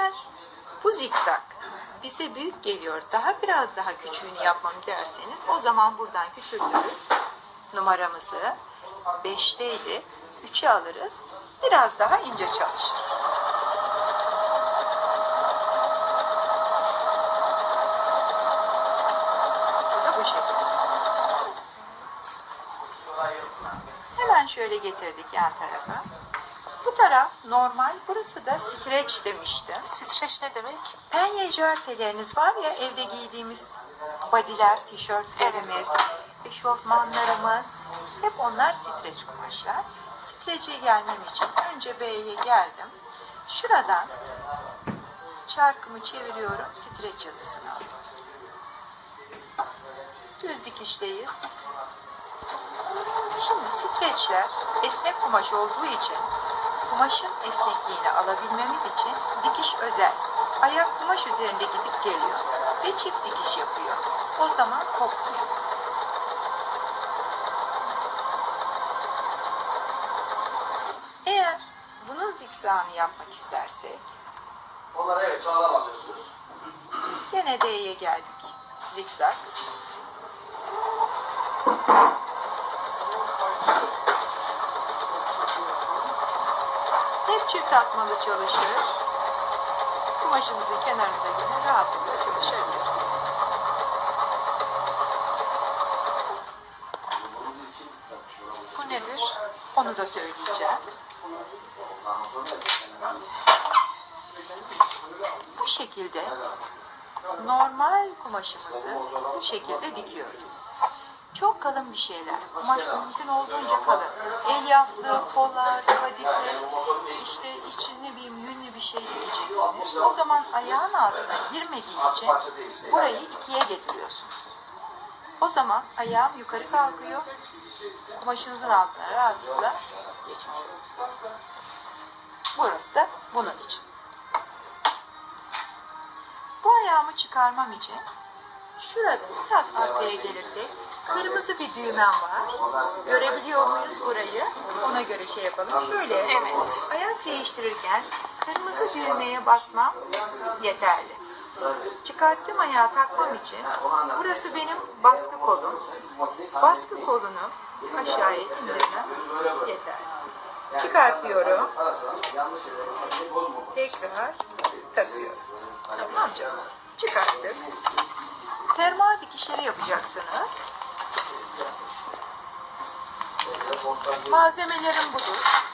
Eğer bu zikzak bize büyük geliyor, daha biraz daha küçüğünü yapmam derseniz o zaman buradan küçültürüz numaramızı. 5'teydi. 3'e alırız. Biraz daha ince çalışır. Hemen şöyle getirdik yan tarafa. Bu taraf normal, burası da streç demiştim. Streç ne demek? Penye jerseleriniz var ya evde giydiğimiz bodyler, tişörtlerimiz, eşofmanlarımız hep onlar streç kumaşlar. Streçe gelmem için önce B'ye geldim. Şuradan çarkımı çeviriyorum, streç yazısını alıyorum. Düz dikişteyiz. Şimdi streçler esnek kumaş olduğu için kumaşın esnekliğini alabilmemiz için dikiş özel. Ayak kumaş üzerinde gidip geliyor ve çift dikiş yapıyor. O zaman kopmuyor. Eğer bunun zikzağını yapmak istersek Onları evet sonradan alıyorsunuz. Gene D'ye geldik. Zikzak. Hep çift atmalı çalışır. Kumaşımızın kenarında yine rahatlıkla çalışabiliriz. Bu nedir? Onu da söyleyeceğim. Bu şekilde normal kumaşımızı bu şekilde dikiyoruz. Çok kalın bir şeyler. Kumaş mümkün olduğunca kalın. Elyaflı, polar, işte içine bir yünlü bir şey dikeceksiniz. O zaman ayağın altına girmediği için burayı ikiye getiriyorsunuz. O zaman ayağım yukarı kalkıyor. Kumaşınızın altına rahatlıkla geçmiş oluyor. Burası da bunun için. Bu ayağımı çıkarmam için şurada biraz arkaya gelirsek kırmızı bir düğmem var. Görebiliyor muyuz burayı? Ona göre şey yapalım. Şöyle Evet. ayak değiştirirken kırmızı düğmeye basmam yeterli. Çıkarttığım ayağı takmam için burası benim baskı kolum. Baskı kolunu aşağıya indirmem yeterli. Çıkartıyorum. Tekrar takıyorum. Tamam canım. Çıkarttık. Fermuar dikişleri yapacaksınız. Malzemelerim budur.